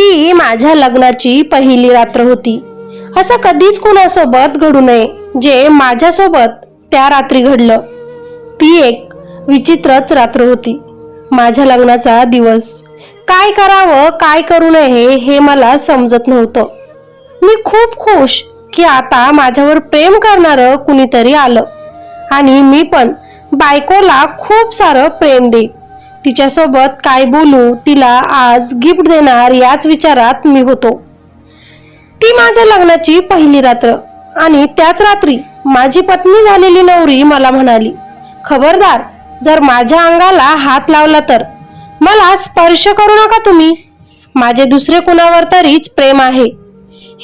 ती माझ्या लग्नाची पहिली रात्र होती. असं कधीच कुणासोबत घडू नये जे माझ्यासोबत त्या रात्री घडलं. ती एक विचित्रच रात्र होती. माझ्या लग्नाचा दिवस. काय करावं काय करू नये हे मला समजत नव्हतं. मी खूप खुश की आता माझ्यावर प्रेम करणारं कुणीतरी आलं. आणि मी पण बायकोला खूप सारं प्रेम देईन. तिच्यासोबत काय बोलू तिला आज गिफ्ट देणार याच विचारात मी होतो. ती माझ्या लग्नाची पहिली रात्र आणि त्याच रात्री माझी पत्नी झालेली नवरी मला म्हणाली खबरदार जर माझ्या अंगाला हात लावला तर. मला स्पर्श करू नका तुम्ही. माझे दुसरे कुणावर तरीच प्रेम आहे.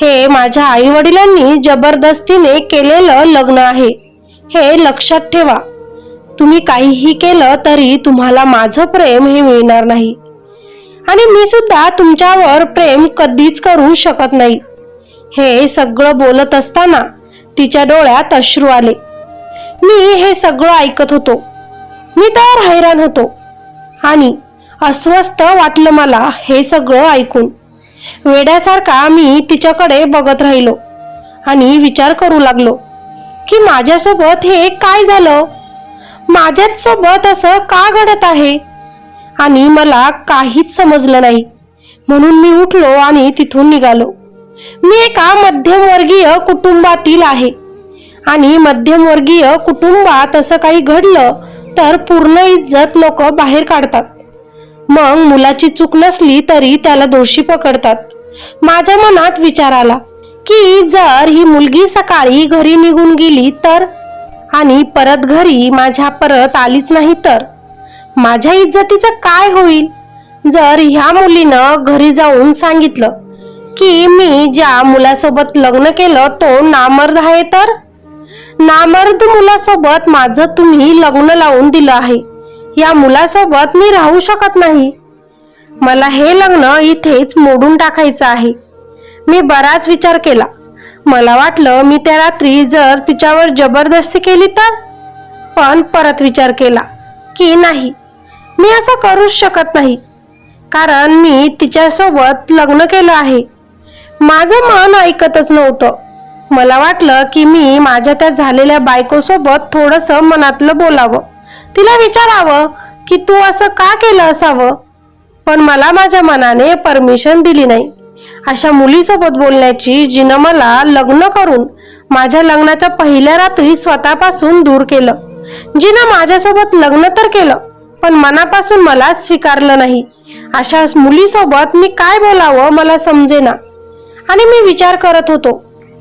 हे माझ्या आई वडिलांनी जबरदस्तीने केलेलं लग्न आहे. हे लक्षात ठेवा. तुम्ही काहीही केलं तरी तुम्हाला माझं प्रेम हे मिळणार नाही. आणि मी सुद्धा तुमच्यावर प्रेम कधीच करू शकत नाही. हे सगळं बोलत असताना तिच्या डोळ्यात अश्रू आले. मी हे सगळं ऐकत होतो. मी तर हैराण होतो. आणि अस्वस्थ वाटलं मला हे सगळं ऐकून. वेड्यासारखा मी तिच्याकडे बघत राहिलो आणि विचार करू लागलो की माझ्यासोबत हे काय झालं? माझ्याच सोबत असं का घडत आहे? आणि मला काहीच समजलं नाही. म्हणून मी उठलो आणि तिथून निघालो. मी एका मध्यमवर्गीय कुटुंबातील आहे. आणि मध्यमवर्गीय कुटुंबात असं काही घडलं तर पूर्ण इज्जत लोक बाहेर काढतात. मग मुलाची चूक नसली तरी त्याला दोषी पकडतात. माझ्या मनात विचार आला की जर ही मुलगी सकाळी घरी निघून गेली तर आणि परत घरी माझ्या परत आलीच नाही तर? माझ्या इज्जतीचं काय होईल? जर ह्या मुलीनं घरी जाऊन सांगितलं की मी ज्या मुलासोबत लग्न केलं तो नामर्द आहे तर? नामर्द मुलासोबत माझं तुम्ही लग्न लावून दिलं आहे. या मुलासोबत मी राहू शकत नाही. मला हे लग्न इथेच मोडून टाकायचं आहे. मी बराच विचार केला. मला वाटलं मी त्या रात्री जर तिच्यावर जबरदस्ती केली तर? पण परत विचार केला की नाही मी असं करूच शकत नाही. कारण मी तिच्यासोबत लग्न केलं आहे. माझं मन ऐकतच नव्हतं. मला वाटलं की मी माझ्या त्या झालेल्या बायकोसोबत थोडस मनातलं बोलावं. तिला विचारावं की तू असं का केलं असावं? पण मला माझ्या मनाने परमिशन दिली नाही. अशा मुलीसोबत बोलण्याची जिनं मला लग्न करून माझ्या लग्नाच्या पहिल्या रात्री स्वतःपासून दूर केलं. जिनं माझ्यासोबत लग्न तर केलं पण मनापासून मला स्वीकारलं नाही. अशा मुलीसोबत मी काय बोलावं मला समजेना. आणि मी विचार करत होतो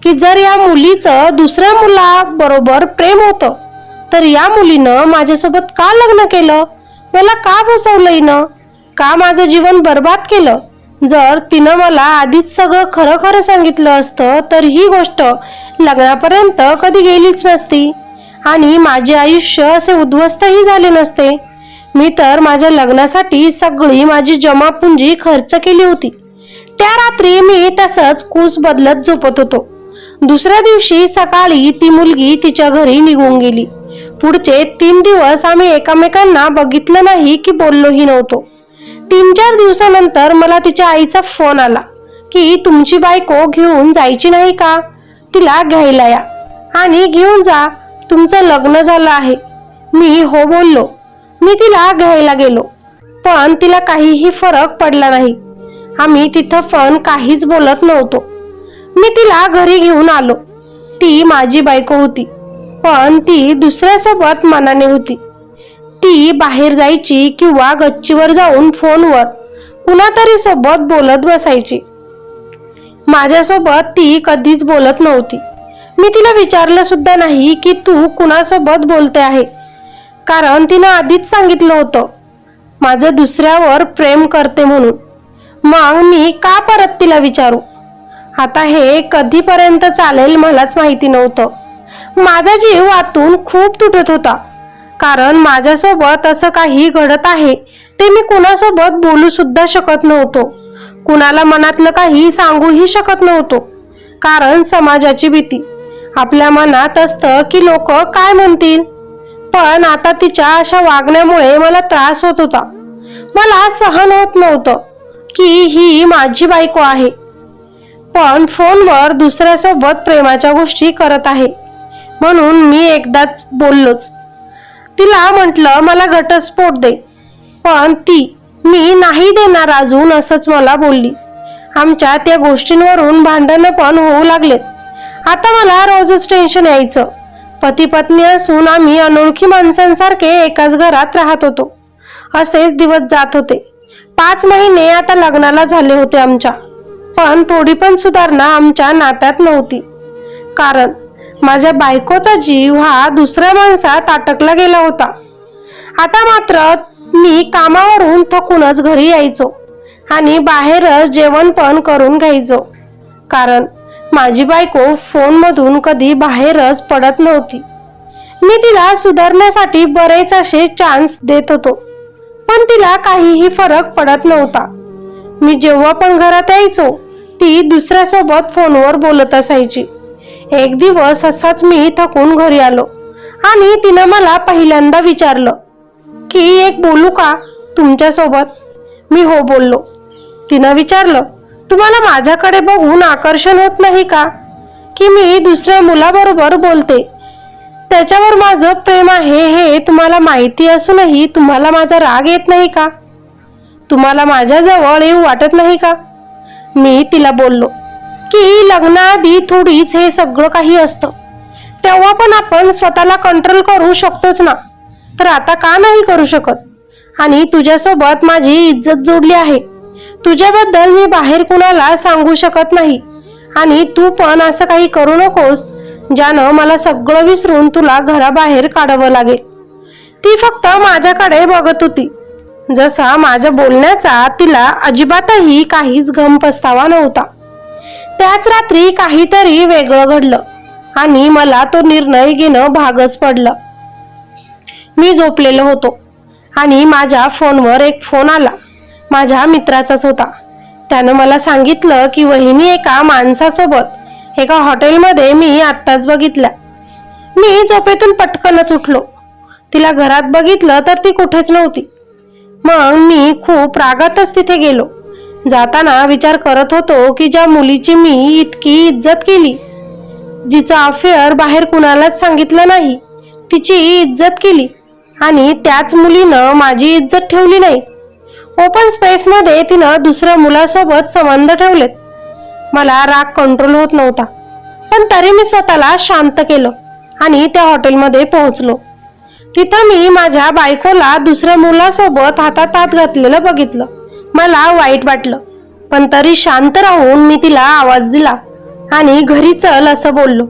की जर या मुलीचं दुसऱ्या मुलाबरोबर प्रेम होतं तर या मुलीनं माझ्यासोबत का लग्न केलं? मला का फसवलं हिनं का माझं जीवन बर्बाद केलं? जर तिनं मला आधीच सगळं खरं खरं सांगितलं असतं तर ही गोष्ट लग्नापर्यंत कधी गेलीच नसती. आणि माझे आयुष्य असे उद्ध्वस्तही झाले नसते. मी तर माझ्या लग्नासाठी सगळी माझी जमापुंजी खर्च केली होती. त्या रात्री मी तसंच कूस बदलत झोपत होतो. दुसऱ्या दिवशी सकाळी ती मुलगी तिच्या घरी निघून गेली. पुढचे तीन दिवस आम्ही एकमेकांना बघितलं नाही की बोललोही नव्हतो. तीन चार दिवसानंतर मला तिच्या आईचा फोन आला की तुमची बायको घेऊन जायची नाही का? तिला घ्यायला या. आणि घेऊन जा. तुमचं लग्न झालं आहे. मी हो बोललो. मी तिला घ्यायला गेलो. पण तिला काहीही फरक पडला नाही. आम्ही तिथं पण काहीच बोलत नव्हतो. मी तिला घरी घेऊन आलो. ती माझी बायको होती. पण ती दुसऱ्यासोबत मनाने होती. ती बाहेर जायची किंवा गच्चीवर जाऊन फोनवर कुणातरी सोबत बोलत बसायची. माझ्यासोबत ती कधीच बोलत नव्हती. मी तिला विचारलं सुद्धा नाही की तू कुणासोबत बोलते आहे. कारण तिनं आधीच सांगितलं होतं माझं दुसऱ्यावर प्रेम करते म्हणून. मग मी का परत तिला विचारू? आता हे कधीपर्यंत चालेल मलाच माहिती नव्हतं. माझा जीव आतून खूप तुटत होता. कारण माझ्यासोबत असं काही घडत आहे ते मी कुणासोबत बोलू सुद्धा शकत नव्हतो. कुणाला मनातलं काही सांगूही शकत नव्हतो. कारण समाजाची भीती. आपल्या मनात असतं की लोक काय म्हणतील. पण आता तिच्या अशा वागण्यामुळे मला त्रास होत होता. मला सहन होत नव्हतं की ही माझी बायको आहे. पण फोनवर दुसऱ्यासोबत प्रेमाच्या गोष्टी करत आहे. म्हणून मी एकदाच बोललोच. तिला म्हटलं मला घटस्फोट दे. पण ती मी नाही देणार अजून असंच मला बोलली. आमच्या त्या गोष्टींवरून भांडणं पण होऊ लागलेत. आता मला रोजच टेन्शन यायचं. पती पत्नी असून आम्ही अनोळखी माणसांसारखे एकाच घरात राहत होतो. असेच दिवस जात होते. पाच महिने आता लग्नाला झाले होते आमच्या. पण थोडी पण सुधारणा आमच्या नात्यात नव्हती. कारण माझ्या बायकोचा जीव हा दुसऱ्या माणसात अटकला गेला होता. आता मात्र मी कामावरून थकूनच घरी यायचो आणि बाहेरच जेवण पण करून घ्यायचो. कारण माझी बायको फोनमधून कधी बाहेरच पडत नव्हती. मी तिला सुधारण्यासाठी बरेच असे चान्स देत होतो पण तिला काहीही फरक पडत नव्हता. मी जेव्हा पण घरात यायचो ती दुसऱ्यासोबत फोनवर बोलत असायची. एक दिवस असाच मी थकून घरी आलो? आणि तिनं मला पहिल्यांदा विचारलं की एक बोलू का तुमच्यासोबत? मी हो बोललो. तिनं विचारलं तुम्हाला माझ्याकडे बघून आकर्षण होत नाही का? की मी दुसऱ्या मुलाबरोबर बोलते? त्याच्यावर माझं प्रेम आहे हे तुम्हाला माहिती असूनही तुम्हाला माझा राग येत नाही का? तुम्हाला माझ्याजवळ येऊ वाटत नाही का? मी तिला बोललो की लग्नाआधी थोडीच हे सगळं काही असतं. तेव्हा पण आपण स्वतःला कंट्रोल करू शकतोच ना. तर आता का नाही करू शकत? आणि तुझ्यासोबत माझी इज्जत जोडली आहे. तुझ्याबद्दल मी बाहेर कुणाला सांगू शकत नाही. आणि तू पण असं काही करू नकोस ज्यानं मला सगळं विसरून तुला घराबाहेर काढावं लागेल. ती फक्त माझ्याकडे बघत होती. जसा माझ्या बोलण्याचा तिला अजिबातही काहीच घम पस्तावा नव्हता. त्याच रात्री काहीतरी वेगळं घडलं आणि मला तो निर्णय घेणं भागच पडलं. मी झोपलेलो होतो आणि माझ्या फोनवर एक फोन आला. माझ्या मित्राचाच होता. त्यानं मला सांगितलं की वहिनी एका माणसासोबत एका हॉटेलमध्ये मी आत्ताच बघितल्या. मी झोपेतून पटकनच उठलो. तिला घरात बघितलं तर ती कुठेच नव्हती. मग मी खूप रागातच तिथे गेलो. जाताना विचार करत होतो की ज्या मुलीची मी इतकी इज्जत केली जिचं अफेअर बाहेर कुणालाच सांगितलं नाही तिची इज्जत केली आणि त्याच मुलीनं माझी इज्जत ठेवली नाही. ओपन स्पेसमध्ये तिनं दुसऱ्या मुलासोबत संबंध ठेवलेत. मला राग कंट्रोल होत नव्हता पण तरी मी स्वतःला शांत केलं आणि त्या हॉटेलमध्ये पोहोचलो. तिथं मी माझ्या बायकोला दुसऱ्या मुलासोबत हातात हात घातलेलं बघितलं. मला वाईट वाटलं. पण तरी शांत राहून मी तिला आवाज दिला आणि घरी चल असं बोललो.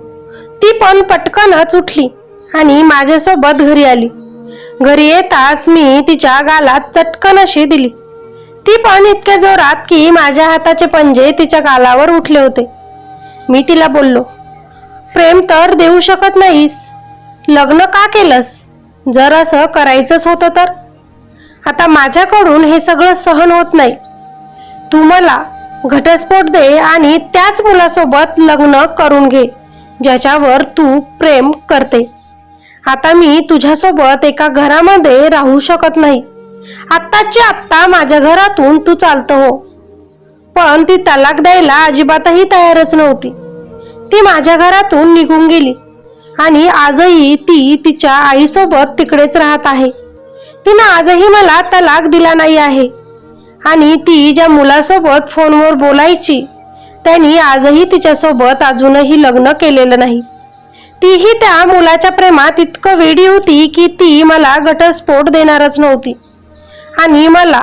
ती पण पटकनच उठली आणि माझ्यासोबत घरी आली. घरी येताच मी तिच्या गालात चटकन अशी दिली. ती पण इतक्या जोरात की माझ्या हाताचे पंजे तिच्या गालावर उठले होते. मी तिला बोललो प्रेम तर देऊ शकत नाहीस. लग्न का केलंस? जर असं करायचंच होतं तर? आता माझ्याकडून हे सगळं सहन होत नाही. तू मला घटस्फोट दे आणि त्याच मुलासोबत लग्न करून घे ज्याच्यावर तू प्रेम करते. आता मी तुझ्यासोबत एका घरामध्ये राहू शकत नाही. आत्ताची आत्ता माझ्या घरातून तू चालतो हो. पण ती तलाक द्यायला अजिबातही तयारच नव्हती. ती माझ्या घरातून निघून गेली आणि आजही ती तिच्या आईसोबत तिकडेच राहत आहे. तिनं आजही मला तलाक दिला नाही आहे. आणि ती ज्या मुलासोबत फोनवर बोलायची त्यांनी आजही तिच्यासोबत अजूनही लग्न केलेलं नाही. तीही त्या मुलाच्या प्रेमात इतकं वेडी होती की ती मला घटस्फोट देणारच नव्हती. आणि मला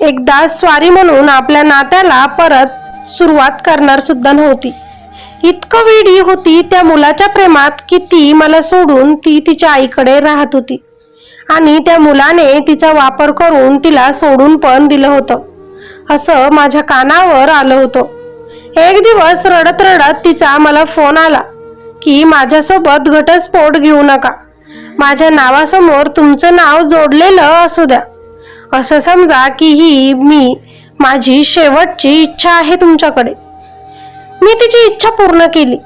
एकदा स्वारी म्हणून आपल्या नात्याला परत सुरुवात करणार सुद्धा नव्हती. इतकं वेडी होती त्या मुलाच्या प्रेमात की ती मला सोडून ती तिच्या आईकडे राहत होती. आणि त्या मुलाने तिचा वापर करून तिला सोडून पण दिलं होतं. असं माझ्या कानावर आलं होतं. एक दिवस रडत रडत तिचा मला फोन आला की माझ्यासोबत घटस्फोट घेऊ नका. माझ्या नावासमोर तुमचं नाव जोडलेलं असू द्या. असं समजा की ही मी माझी शेवटची इच्छा आहे तुमच्याकडे. मी तिची इच्छा पूर्ण केली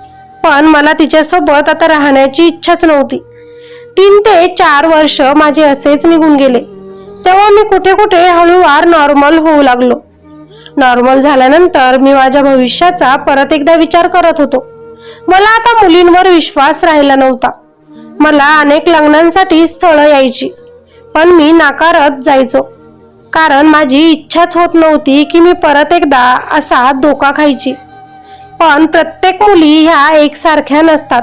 पण मला तिच्यासोबत आता राहण्याची इच्छाच नव्हती. तीन ते चार वर्ष माझे असेच निघून गेले. तेव्हा मी कुठे कुठे हळूवार नॉर्मल होऊ लागलो. नॉर्मल झाल्यानंतर मी माझ्या भविष्याचा परत एकदा विचार करत होतो. मला आता मुलींवर विश्वास राहिला नव्हता. मला अनेक लग्नांसाठी स्थळं यायची पण मी नाकारत जायचो. कारण माझी इच्छाच होत नव्हती की मी परत एकदा असा धोका खायची. पण प्रत्येक मुली ह्या एकसारख्या नसतात.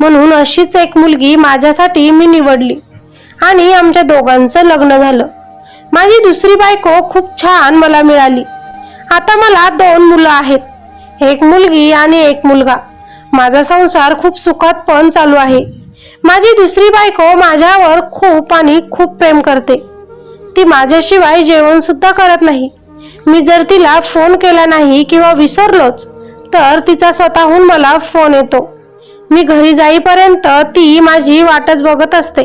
म्हणून अशीच एक मुलगी माझ्यासाठी मी निवडली. आणि आमच्या दोघांचं लग्न झालं. माझी दुसरी बायको खूप छान मला मिळाली. आता मला दोन मुलं आहेत. एक मुलगी आणि एक मुलगा. माझा संसार खूप सुखात पण चालू आहे. माझी दुसरी बायको माझ्यावर खूप आणि खूप प्रेम करते. ती माझ्याशिवाय जेवण सुद्धा करत नाही. मी जर तिला फोन केला नाही किंवा विसरलोच तर तिचा स्वतःहून मला फोन येतो. मी घरी जाईपर्यंत ती माझी वाटच बघत असते.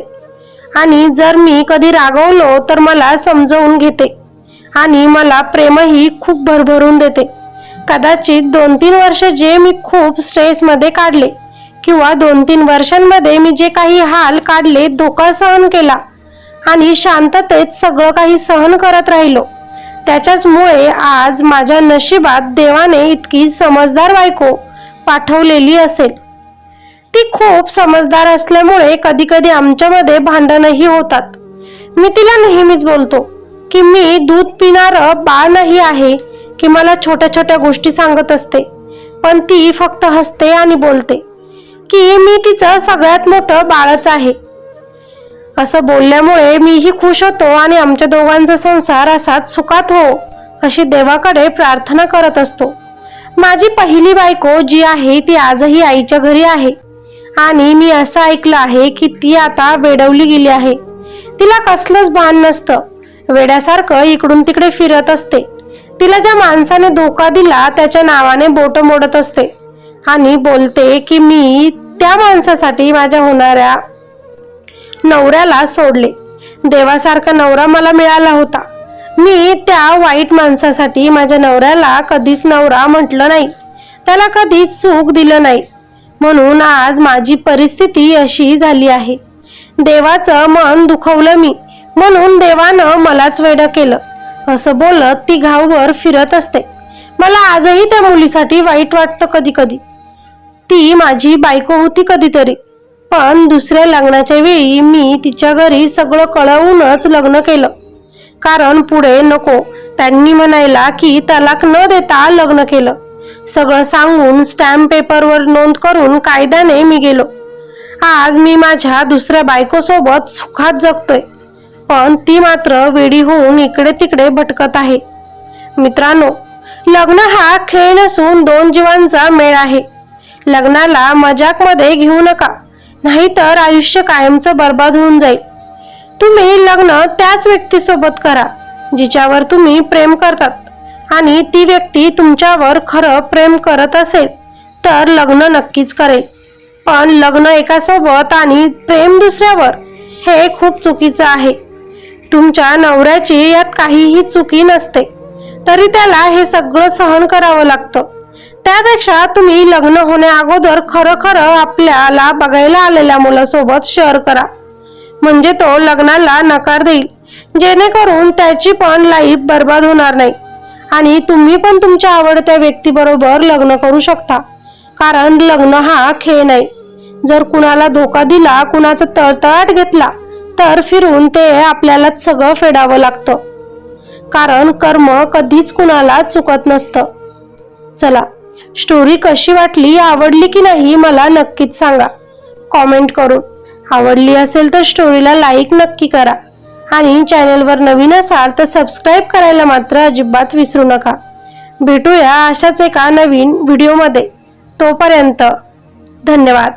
आणि जर मी कधी रागवलो तर मला समजवून घेते. आणि मला प्रेमही खूप भरभरून देते. कदाचित दोन तीन वर्ष जे मी खूप स्ट्रेसमध्ये काढले किंवा दोन तीन वर्षांमध्ये मी जे काही हाल काढले धोका सहन केला आणि शांततेत सगळं काही सहन करत राहिलो. त्याच्याचमुळे आज माझ्या नशिबात देवाने इतकी समजदार बायको पाठवलेली असेल. ती खूप समजदार असल्यामुळे कधी कधी आमच्यामध्ये भांडणही होतात. मी तिला नेहमीच बोलतो की मी दूध पिणार बाळ नाही आहे की मला छोट्या छोट्या गोष्टी सांगत असते. पण ती फक्त हसते आणि बोलते की मी तिचं सगळ्यात मोठं बाळच आहे. असं बोलल्यामुळे मीही खुश होतो आणि आमच्या दोघांचा संसार असाच सुखात हो अशी देवाकडे प्रार्थना करत असतो. माझी पहिली बायको जी आहे ती आजही आईच्या घरी आहे. आणि मी असं ऐकलं आहे की ती आता वेडवली गेली आहे. तिला कसलंच भान नसतं. वेड्यासारखं इकडून तिकडे फिरत असते. तिला ज्या माणसाने धोका दिला त्याच्या नावाने बोट मोडत असते. आणि बोलते की मी त्या माणसासाठी माझ्या होणाऱ्या नवऱ्याला सोडले. देवासारखा नवरा मला मिळाला होता. मी त्या वाईट माणसासाठी माझ्या नवऱ्याला कधीच नवरा म्हटलं नाही. त्याला कधीच सुख दिलं नाही. म्हणून आज माझी परिस्थिती अशी झाली आहे. देवाचं मन दुखवलं मी म्हणून देवानं मलाच वेड केलं. असं बोलत ती घावभर फिरत असते. मला आजही त्या मुलीसाठी वाईट वाटतं कधी कधी ती माझी बायको होती कधीतरी पण दुसऱ्या लग्नाच्या वेळी मी तिच्या घरी सगळं कळवूनच लग्न केलं. कारण पुढे नको त्यांनी म्हणायला की तलाक न देता लग्न केलं. सगळं सांगून स्टॅम्प पेपरवर नोंद करून कायद्याने मी गेलो. आज मी माझ्या दुसऱ्या बायकोसोबत सुखात जगतोय. पण ती मात्र वेडी होऊन इकडे तिकडे भटकत आहे. मित्रांनो लग्न हा खेळ नसून दोन जीवांचा मेळ आहे. लग्नाला मजाकमध्ये घेऊ नका नाहीतर आयुष्य कायमचं बर्बाद होऊन जाईल. तुम्ही लग्न त्याच व्यक्तीसोबत करा जिच्यावर तुम्ही प्रेम करतात. आणि ती व्यक्ती तुमच्यावर खरं प्रेम करत असेल तर लग्न नक्कीच करेल. पण लग्न एकासोबत आणि प्रेम दुसऱ्यावर हे खूप चुकीचं आहे. तुमच्या नवऱ्याची यात काहीही चुकी नसते तरी त्याला हे सगळं सहन करावं लागतं. त्यापेक्षा तुम्ही लग्न होण्या अगोदर खरं खरं आपल्याला बघायला आलेल्या मुलासोबत शेअर करा. म्हणजे तो लग्नाला नकार देईल जेणेकरून त्याची पण लाईफ बर्बाद होणार नाही. आणि तुम्ही पण तुमच्या आवडत्या व्यक्तीबरोबर लग्न करू शकता. कारण लग्न हा खेळ नाही. जर कुणाला धोका दिला कुणाचा तळतळाट घेतला तर फिरून ते आपल्यालाच सगळं फेडावं लागतं. कारण कर्म कधीच कुणाला चुकत नसतं. चला स्टोरी कशी वाटली आवडली की नाही मला नक्कीच सांगा. कॉमेंट करून. आवडली असेल तर स्टोरीला लाईक नक्की करा. आणि चॅनलवर नवीन असाल तर सबस्क्राईब करायला मात्र अजिबात विसरू नका. भेटूया अशाच एका नवीन व्हिडिओमध्ये तोपर्यंत धन्यवाद.